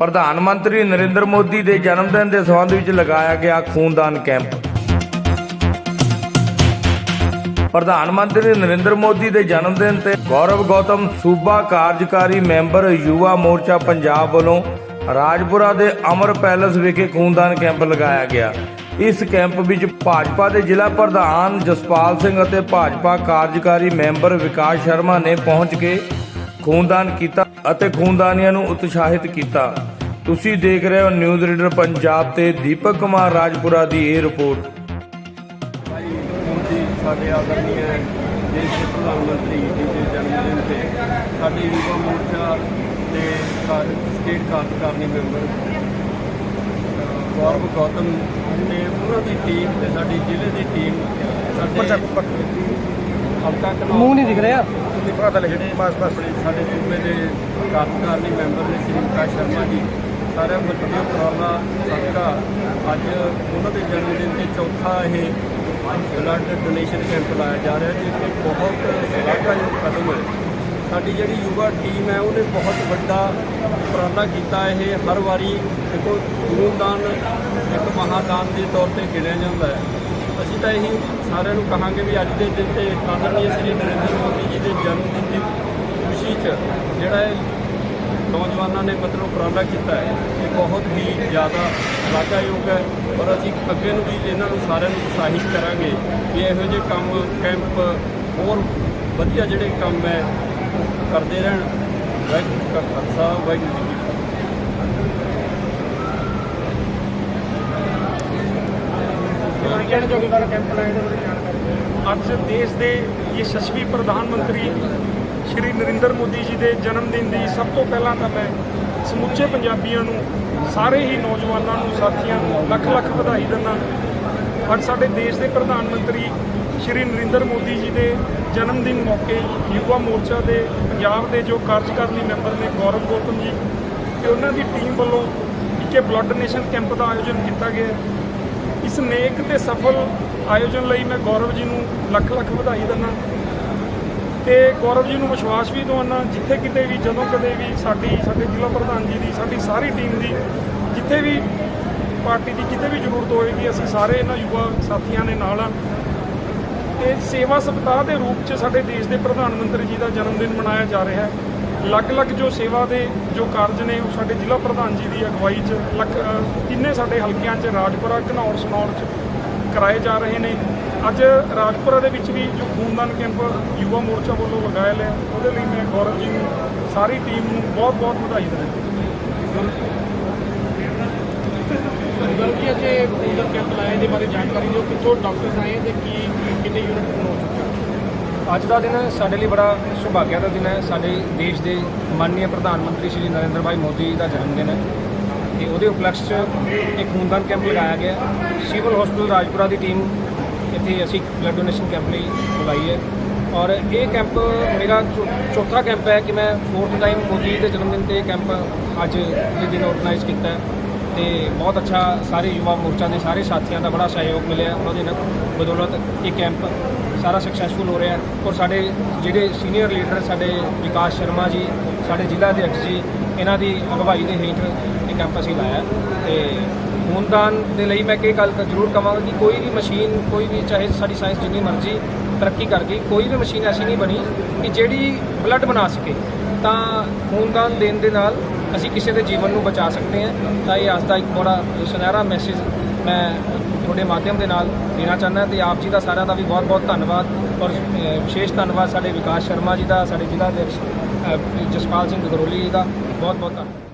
ਪ੍ਰਧਾਨ ਮੰਤਰੀ ਨਰਿੰਦਰ ਮੋਦੀ ਦੇ ਜਨਮ ਦਿਨ ਦੇ ਸੰਬੰਧ ਵਿੱਚ ਲਗਾਇਆ ਗਿਆ ਖੂਨਦਾਨ ਕੈਂਪ। ਪ੍ਰਧਾਨ ਮੰਤਰੀ ਨਰਿੰਦਰ ਮੋਦੀ ਦੇ ਜਨਮ ਦਿਨ ਤੇ ਗੌਰਵ ਗੌਤਮ ਸੂਬਾ ਕਾਰਜਕਾਰੀ ਮੈਂਬਰ ਯੁਵਾ ਮੋਰਚਾ ਪੰਜਾਬ ਵੱਲੋਂ ਰਾਜਪੁਰਾ ਦੇ ਅਮਰ ਪੈਲਸ ਵਿਖੇ ਖੂਨਦਾਨ ਕੈਂਪ ਲਗਾਇਆ ਗਿਆ। ਇਸ ਕੈਂਪ ਵਿੱਚ ਭਾਜਪਾ ਦੇ ਜ਼ਿਲ੍ਹਾ ਪ੍ਰਧਾਨ ਜਸਪਾਲ ਸਿੰਘ ਅਤੇ ਭਾਜਪਾ ਕਾਰਜਕਾਰੀ ਮੈਂਬਰ ਵਿਕਾਸ ਸ਼ਰਮਾ ਨੇ ਪਹੁੰਚ ਕੇ ਖੂਨਦਾਨ ਕੀਤਾ ਅਤੇ ਖੂਨਦਾਨੀਆਂ ਨੂੰ ਉਤਸ਼ਾਹਿਤ ਕੀਤਾ। ਤੁਸੀਂ ਦੇਖ ਰਹੇ ਹੋ ਨਿਊਜ਼ ਰੀਡਰ ਪੰਜਾਬ ਤੇ ਦੀਪਕ ਕੁਮਾਰ ਰਾਜਪੁਰਾ ਦੀ ਇਹ ਰਿਪੋਰਟ। ਭਾਈ ਮੋਦੀ ਸਾਡੇ ਆਦਰਨੀय ਦੇਸ਼ ਦੇ ਪ੍ਰਧਾਨ ਮੰਤਰੀ ਜੀ ਦੇ ਜਨਮ ਦਿਨ ਤੇ। ਸਾਡੇ ਯੁਵਾ ਮੋਰਚਾ ਦੇ ਕਾਰ- ਸਟੇਟ ਕਾਰਜਕਾਰਨੀ ਮੈਂਬਰ ਗੌਰਵ ਗੌਤਮ ਤੇ ਉਹਨਾਂ ਦੀ ਟੀਮ ਤੇ ਸਾਡੀ ਜ਼ਿਲ੍ਹੇ ਦੀ ਟੀਮ ਸਾਡੇ ਹਲਕਾ ਕਨੌਰ ਮੂੰਹ ਨਹੀਂ ਦਿਖ ਰਿਹਾ। ਜਿਹੜੇ ਆਪਣੇ ਸਾਡੇ ਸੂਬੇ ਦੇ ਕਾਰਜਕਾਰਨੀ ਮੈਂਬਰ ਨੇ ਸ੍ਰੀ ਵਿਕਾਸ ਸ਼ਰਮਾ ਜੀ ਸਾਰਿਆਂ ਵੱਲੋਂ ਉਪਰਾਲਾ ਸਦਕਾ ਅੱਜ ਉਹਨਾਂ ਦੇ ਜਨਮ ਦਿਨ ਤੇ ਚੌਥਾ ਇਹ ਬਲੱਡ ਡੋਨੇਸ਼ਨ ਕੈਂਪ ਲਾਇਆ ਜਾ ਰਿਹਾ ਜੀ ਇਹ ਬਹੁਤ ਸ਼ਲਾਘਾਯੋਗ ਕਦਮ ਹੈ। ਸਾਡੀ ਜਿਹੜੀ ਯੁਵਾ ਟੀਮ ਹੈ, ਉਹਨੇ ਬਹੁਤ ਵੱਡਾ ਉਪਰਾਲਾ ਕੀਤਾ ਇਹ, ਹਰ ਵਾਰੀ ਦੇਖੋ ਖੂਨਦਾਨ ਇੱਕ ਮਹਾਦਾਨ ਦੇ ਤੌਰ ਤੇ ਗਿਣਿਆ ਜਾਂਦਾ ਹੈ। ਅਸੀਂ ਤਾਂ ਇਹੀ ਸਾਰਿਆਂ ਨੂੰ ਕਹਾਂਗੇ ਵੀ ਅੱਜ ਦੇ ਦਿਨ ਤੇ ਆਦਰਨੀय ਸ੍ਰੀ ਨਰਿੰਦਰ ਮੋਦੀ ਜੀ ਦੇ ਜਨਮ ਦਿਨ ਦੀ ਖੁਸ਼ੀ 'ਚ ਜਿਹੜਾ ਇਹ ਨੌਜਵਾਨਾਂ ਨੇ ਮਤਲਬ ਉਪਰਾਲਾ ਕੀਤਾ ਹੈ। ਇਹ ਬਹੁਤ ਹੀ ਜ਼ਿਆਦਾ ਸ਼ਲਾਘਾਯੋਗ ਹੈ ਔਰ ਅਸੀਂ ਅੱਗੇ ਨੂੰ ਵੀ ਇਹਨਾਂ ਨੂੰ ਸਾਰਿਆਂ ਨੂੰ ਉਤਸ਼ਾਹਿਤ ਕਰਾਂਗੇ ਕਿ ਇਹੋ ਜਿਹੇ ਕੰਮ ਕੈਂਪ ਹੋਰ ਵਧੀਆ ਜਿਹੜੇ ਕੰਮ ਹੈ ਕਰਦੇ ਰਹਿਣ। ਵਾਹਿਗੁਰੂ ਕਾ ਖਾਲਸਾ ਵਾਹਿਗੁਰੂ ਜੀ ਕੀ ਫਤਿਹ। ਕਿਹੜੇ ਚੌਕੀਦਾਰ ਕੈਂਪ ਲਾਏ ਦੇ ਬਾਰੇ ਜਾਣਕਾਰੀ ਅੱਜ ਦੇਸ਼ ਦੇ ਯਸ਼ਸਵੀ ਪ੍ਰਧਾਨ ਮੰਤਰੀ ਸ਼੍ਰੀ ਨਰਿੰਦਰ ਮੋਦੀ ਜੀ ਦੇ ਜਨਮ ਦਿਨ ਦੀ ਸਭ ਤੋਂ ਪਹਿਲਾਂ ਤਾਂ ਮੈਂ ਸਮੁੱਚੇ ਪੰਜਾਬੀਆਂ ਨੂੰ, ਸਾਰੇ ਹੀ ਨੌਜਵਾਨਾਂ ਨੂੰ, ਸਾਥੀਆਂ ਨੂੰ ਲੱਖ ਲੱਖ ਵਧਾਈ ਦਿੰਦਾ ਪਰ ਸਾਡੇ ਦੇਸ਼ ਦੇ ਪ੍ਰਧਾਨ ਮੰਤਰੀ ਸ਼੍ਰੀ ਨਰਿੰਦਰ ਮੋਦੀ ਜੀ ਦੇ ਜਨਮ ਦਿਨ ਮੌਕੇ ਯੁਵਾ ਮੋਰਚਾ ਦੇ ਪੰਜਾਬ ਦੇ ਜੋ ਕਾਰਜਕਾਰਨੀ ਮੈਂਬਰ ਨੇ ਗੌਰਵ ਗੌਤਮ ਜੀ ਤੇ ਉਹਨਾਂ ਦੀ ਟੀਮ ਵੱਲੋਂ ਇੱਕ ਬਲੱਡ ਡੋਨੇਸ਼ਨ ਕੈਂਪ ਦਾ ਆਯੋਜਨ ਕੀਤਾ ਗਿਆ ਇਸ ਨੇਕ ਤੇ ਸਫਲ ਆਯੋਜਨ ਲਈ ਮੈਂ ਗੌਰਵ ਜੀ ਨੂੰ ਲੱਖ ਲੱਖ ਵਧਾਈ ਦਿੰਦਾ ਤੇ ਗੌਰਵ ਜੀ ਨੂੰ ਵਿਸ਼ਵਾਸ ਵੀ ਦਵਾਉਣਾ, ਜਿੱਥੇ ਕਿਤੇ ਵੀ, ਜਦੋਂ ਕਦੇ ਵੀ ਸਾਡੀ, ਸਾਡੇ ਜ਼ਿਲ੍ਹਾ ਪ੍ਰਧਾਨ ਜੀ ਦੀ, ਸਾਡੀ ਸਾਰੀ ਟੀਮ ਦੀ, ਜਿੱਥੇ ਵੀ ਪਾਰਟੀ ਦੀ ਕਿਤੇ ਵੀ ਜ਼ਰੂਰਤ ਹੋਏਗੀ, ਅਸੀਂ ਸਾਰੇ ਇਹਨਾਂ ਯੁਵਾ ਸਾਥੀਆਂ ਦੇ ਨਾਲ ਆ। ਤੇ ਸੇਵਾ ਸਪਤਾਹ ਦੇ ਰੂਪ 'ਚ ਸਾਡੇ ਦੇਸ਼ ਦੇ ਪ੍ਰਧਾਨ ਮੰਤਰੀ ਜੀ ਦਾ ਜਨਮ ਦਿਨ ਮਨਾਇਆ ਜਾ ਰਿਹਾ ਹੈ। ਅਲੱਗ-ਅਲੱਗ ਜੋ ਸੇਵਾ ਦੇ ਜੋ ਕਾਰਜ ਨੇ, ਉਹ ਸਾਡੇ ਜ਼ਿਲ੍ਹਾ ਪ੍ਰਧਾਨ ਜੀ ਦੀ ਅਗਵਾਈ 'ਚ ਲੱਖ ਤਿੰਨੇ ਸਾਡੇ ਹਲਕਿਆਂ 'ਚ, ਰਾਜਪੁਰਾ, ਘਨੌਰ, ਸਨੌਰ 'ਚ ਕਰਾਏ ਜਾ ਰਹੇ ਨੇ। ਅੱਜ ਰਾਜਪੁਰਾ ਦੇ ਵਿੱਚ ਵੀ ਜੋ ਖੂਨਦਾਨ ਕੈਂਪ ਯੁਵਾ ਮੋਰਚਾ ਵੱਲੋਂ ਲਗਾਇਆ ਲਿਆ ਉਹਦੇ ਲਈ ਮੈਂ ਗੌਰਵ ਜੀ ਨੂੰ ਸਾਰੀ ਟੀਮ ਨੂੰ ਬਹੁਤ-ਬਹੁਤ ਵਧਾਈ ਦਿੰਦਾ ਗਲਤੀ ਅਜੇ ਪੂਜਾ ਕੈਂਪ ਲਾਏ ਦੇ ਬਾਰੇ ਜਾਣਕਾਰੀ ਦਿਓ ਕਿੱਥੋਂ ਡਾਕਟਰਸ ਆਏ ਤੇ ਕੀ ਕਿੰਨੇ ਯੂਨਿਟ ਹੋ ਚੁੱਕੇ ਅੱਜ ਦਾ ਦਿਨ ਸਾਡੇ ਲਈ ਬੜਾ ਸੁਭਾਗਿਆ ਦਾ ਦਿਨ ਹੈ। ਸਾਡੇ ਦੇਸ਼ ਦੇ ਮਾਨਨੀय ਪ੍ਰਧਾਨ ਮੰਤਰੀ ਸ਼੍ਰੀ ਨਰਿੰਦਰ ਭਾਈ ਮੋਦੀ ਦਾ ਜਨਮ ਦਿਨ ਹੈ। ਤੇ ਉਹਦੇ ਉਪਲਕਸ਼ 'ਚ ਇੱਕ ਖੂਨਦਾਨ ਕੈਂਪ ਲਗਾਇਆ ਗਿਆ। ਸਿਵਲ ਹਸਪੀਟਲ ਰਾਜਪੁਰਾ ਦੀ ਟੀਮ ਇੱਥੇ ਅਸੀਂ ਬਲੱਡ ਡੋਨੇਸ਼ਨ ਕੈਂਪ ਲਈ ਬੁਲਾਈ ਹੈ। ਔਰ ਇਹ ਕੈਂਪ ਮੇਰਾ ਚੌਥਾ ਕੈਂਪ ਹੈ ਕਿ ਮੈਂ ਫੋਰਥ ਟਾਈਮ ਮੋਦੀ ਦੇ ਜਨਮ ਦਿਨ ਤੇ ਇਹ ਕੈਂਪ ਅੱਜ ਦੇ ਦਿਨ ਆਰਗੇਨਾਈਜ਼ ਕੀਤਾ ਹੈ। ਤੇ ਬਹੁਤ ਅੱਛਾ ਸਾਰੇ ਯੁਵਾ ਮੋਰਚਾ ਦੇ ਸਾਰੇ ਸਾਥੀਆਂ ਦਾ ਬੜਾ ਸਹਿਯੋਗ ਮਿਲਿਆ। ਉਹਨਾਂ ਦੇ ਨਾਲ ਬਦੌਲਤ ਇਹ ਕੈਂਪ ਸਾਰਾ ਸਕਸੈਸਫੁਲ ਹੋ ਰਿਹਾ ਔਰ ਸਾਡੇ ਜਿਹੜੇ ਸੀਨੀਅਰ ਲੀਡਰ ਸਾਡੇ ਵਿਕਾਸ ਸ਼ਰਮਾ ਜੀ, ਸਾਡੇ ਜ਼ਿਲ੍ਹਾ ਅਧਿਕਸ਼ ਜੀ, ਇਹਨਾਂ ਦੀ ਅਗਵਾਈ ਦੇ ਹੇਠ ਇਹ ਕੈਂਪ ਅਸੀਂ ਲਾਇਆ ਤੇ ਖੂਨਦਾਨ ਦੇ ਲਈ ਮੈਂ ਇਹ ਗੱਲ ਜ਼ਰੂਰ ਕਹਾਂਗਾ ਕਿ ਕੋਈ ਵੀ ਮਸ਼ੀਨ ਕੋਈ ਵੀ ਚਾਹੇ ਸਾਡੀ ਸਾਇੰਸ ਜਿੰਨੀ ਮਰਜ਼ੀ ਤਰੱਕੀ ਕਰ ਗਈ, ਕੋਈ ਵੀ ਮਸ਼ੀਨ ਐਸੀ ਨਹੀਂ ਬਣੀ ਕਿ ਜਿਹੜੀ ਬਲੱਡ ਬਣਾ ਸਕੇ। ਤਾਂ ਖੂਨਦਾਨ ਦੇਣ ਦੇ ਨਾਲ ਅਸੀਂ ਕਿਸੇ ਦੇ ਜੀਵਨ ਨੂੰ ਬਚਾ ਸਕਦੇ ਹਾਂ। ਤਾਂ ਇਹ ਅੱਜ ਦਾ ਇੱਕ ਬੜਾ ਸੁਨਹਿਰਾ ਮੈਸੇਜ ਮੈਂ ਤੁਹਾਡੇ ਮਾਧਿਅਮ ਦੇ ਨਾਲ ਦੇਣਾ ਚਾਹੁੰਦਾ ਤੇ ਆਪ ਜੀ ਦਾ ਸਾਰਿਆਂ ਦਾ ਵੀ ਬਹੁਤ ਬਹੁਤ ਧੰਨਵਾਦ ਔਰ ਵਿਸ਼ੇਸ਼ ਧੰਨਵਾਦ ਸਾਡੇ ਵਿਕਾਸ ਸ਼ਰਮਾ ਜੀ ਦਾ ਸਾਡੇ ਜ਼ਿਲ੍ਹਾ ਅਧਿਕਸ਼ ਅ, ਜਸਪਾਲ ਸਿੰਘ ਗਰੋਲੀ ਜੀ ਦਾ। ਬਹੁਤ ਬਹੁਤ ਧੰਨਵਾਦ।